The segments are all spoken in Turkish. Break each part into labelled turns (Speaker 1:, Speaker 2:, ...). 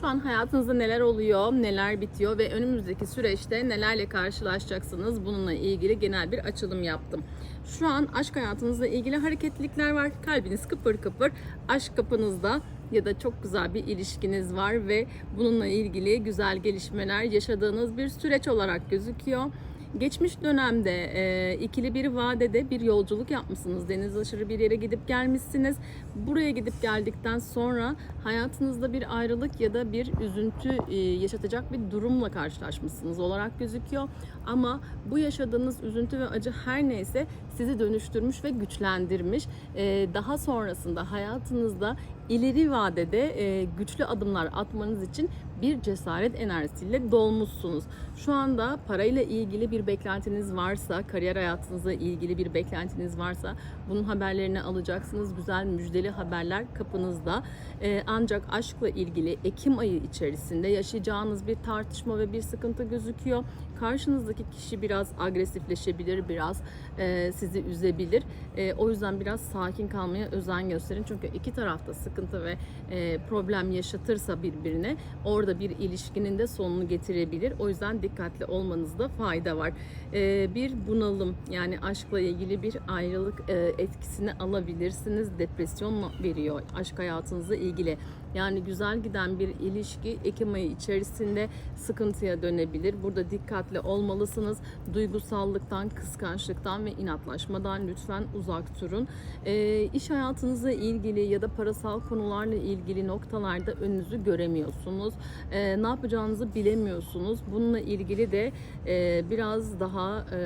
Speaker 1: Şu an hayatınızda neler oluyor, neler bitiyor ve önümüzdeki süreçte nelerle karşılaşacaksınız bununla ilgili genel bir açılım yaptım. Şu an aşk hayatınızla ilgili hareketlilikler var. Kalbiniz kıpır kıpır. Aşk kapınızda ya da çok güzel bir ilişkiniz var ve bununla ilgili güzel gelişmeler yaşadığınız bir süreç olarak gözüküyor. Geçmiş dönemde e, ikili bir vadede bir yolculuk yapmışsınız. Deniz aşırı bir yere gidip gelmişsiniz. Buraya gidip geldikten sonra hayatınızda bir ayrılık ya da bir üzüntü e, yaşatacak bir durumla karşılaşmışsınız olarak gözüküyor. Ama bu yaşadığınız üzüntü ve acı her neyse sizi dönüştürmüş ve güçlendirmiş. E, daha sonrasında hayatınızda ileri vadede e, güçlü adımlar atmanız için bir cesaret enerjisiyle dolmuşsunuz. Şu anda parayla ilgili bir beklentiniz varsa, kariyer hayatınızla ilgili bir beklentiniz varsa bunun haberlerini alacaksınız. Güzel müjdeli haberler kapınızda. E, ancak aşkla ilgili Ekim ayı içerisinde yaşayacağınız bir tartışma ve bir sıkıntı gözüküyor. Karşınızdaki kişi biraz agresifleşebilir, biraz e, sizi üzebilir. E, o yüzden biraz sakin kalmaya özen gösterin. Çünkü iki tarafta sıkıntı ve e, problem yaşatırsa birbirine orada bir ilişkinin de sonunu getirebilir. O yüzden dikkatli olmanızda fayda var. E, bir bunalım yani aşkla ilgili bir ayrılık e, etkisini alabilirsiniz. Depresyon veriyor aşk hayatınızla ilgili. Yani güzel giden bir ilişki Ekim ayı içerisinde sıkıntıya dönebilir. Burada dikkatli olmalısınız. Duygusallıktan, kıskançlıktan ve inatlaşmadan lütfen uzak durun. E, iş hayatınızla ilgili ya da parasal konularla ilgili noktalarda önünüzü göremiyorsunuz. E, ne yapacağınızı bilemiyorsunuz. Bununla ilgili de e, biraz daha e,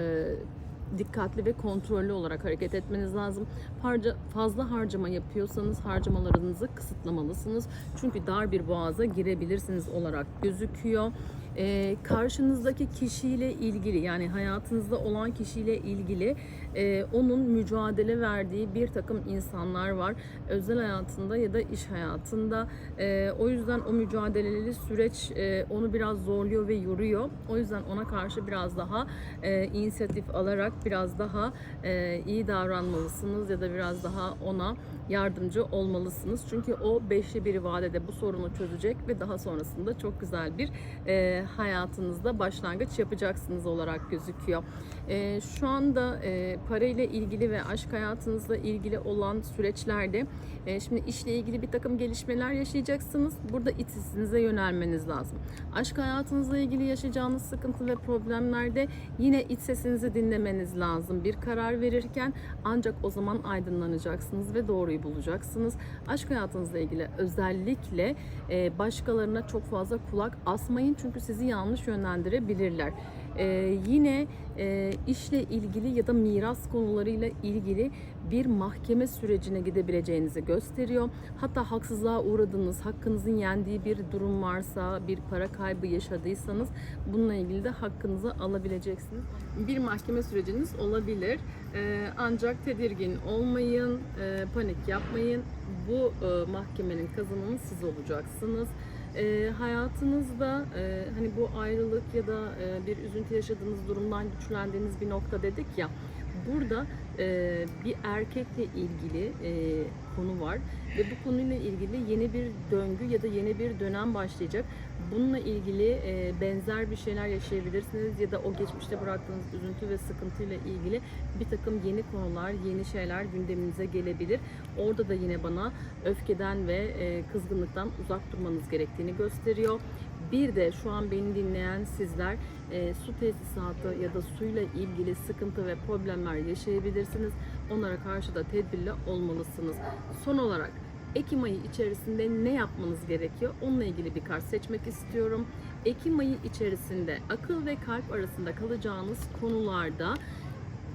Speaker 1: dikkatli ve kontrollü olarak hareket etmeniz lazım. Harca, fazla harcama yapıyorsanız harcamalarınızı kısıtlamalısınız. Çünkü dar bir boğaza girebilirsiniz olarak gözüküyor. Ee, karşınızdaki kişiyle ilgili yani hayatınızda olan kişiyle ilgili e, onun mücadele verdiği bir takım insanlar var. Özel hayatında ya da iş hayatında. E, o yüzden o mücadeleli süreç e, onu biraz zorluyor ve yoruyor. O yüzden ona karşı biraz daha e, inisiyatif alarak biraz daha e, iyi davranmalısınız ya da biraz daha ona yardımcı olmalısınız. Çünkü o beşli bir vadede bu sorunu çözecek ve daha sonrasında çok güzel bir e, hayatınızda başlangıç yapacaksınız olarak gözüküyor. E, şu anda e, parayla ilgili ve aşk hayatınızla ilgili olan süreçlerde e, şimdi işle ilgili bir takım gelişmeler yaşayacaksınız. Burada iç sesinize yönelmeniz lazım. Aşk hayatınızla ilgili yaşayacağınız sıkıntı ve problemlerde yine iç sesinizi dinlemeniz lazım. Bir karar verirken ancak o zaman aydınlanacaksınız ve doğruyu bulacaksınız. Aşk hayatınızla ilgili özellikle e, başkalarına çok fazla kulak asmayın çünkü sizi yanlış yönlendirebilirler. Ee, yine e, işle ilgili ya da miras konularıyla ilgili bir mahkeme sürecine gidebileceğinizi gösteriyor. Hatta haksızlığa uğradığınız, hakkınızın yendiği bir durum varsa, bir para kaybı yaşadıysanız bununla ilgili de hakkınızı alabileceksiniz. Bir mahkeme süreciniz olabilir. Ee, ancak tedirgin olmayın, e, panik yapmayın. Bu e, mahkemenin kazananı siz olacaksınız e, hayatınızda e, hani bu ayrılık ya da e, bir üzüntü yaşadığınız durumdan güçlendiğiniz bir nokta dedik ya. Burada e, bir erkekle ilgili e, konu var ve bu konuyla ilgili yeni bir döngü ya da yeni bir dönem başlayacak. Bununla ilgili e, benzer bir şeyler yaşayabilirsiniz ya da o geçmişte bıraktığınız üzüntü ve sıkıntıyla ilgili bir takım yeni konular, yeni şeyler gündeminize gelebilir. Orada da yine bana öfkeden ve e, kızgınlıktan uzak durmanız gerektiğini gösteriyor. Bir de şu an beni dinleyen sizler e, su tesisatı ya da suyla ilgili sıkıntı ve problemler yaşayabilirsiniz. Onlara karşı da tedbirli olmalısınız. Son olarak Ekim ayı içerisinde ne yapmanız gerekiyor? Onunla ilgili bir kart seçmek istiyorum. Ekim ayı içerisinde akıl ve kalp arasında kalacağınız konularda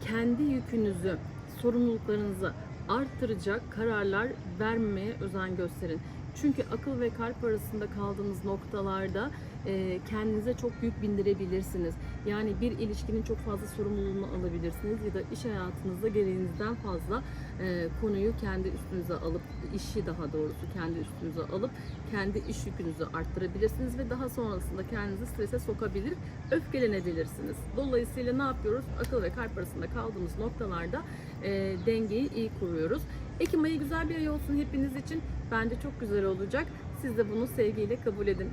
Speaker 1: kendi yükünüzü, sorumluluklarınızı arttıracak kararlar vermemeye özen gösterin. Çünkü akıl ve kalp arasında kaldığınız noktalarda e, kendinize çok yük bindirebilirsiniz. Yani bir ilişkinin çok fazla sorumluluğunu alabilirsiniz ya da iş hayatınızda gereğinizden fazla e, konuyu kendi üstünüze alıp, işi daha doğrusu kendi üstünüze alıp kendi iş yükünüzü arttırabilirsiniz ve daha sonrasında kendinizi strese sokabilir, öfkelenebilirsiniz. Dolayısıyla ne yapıyoruz? Akıl ve kalp arasında kaldığımız noktalarda e, dengeyi iyi kuruyoruz. Ekim ayı güzel bir ay olsun hepiniz için. Bence çok güzel olacak. Siz de bunu sevgiyle kabul edin.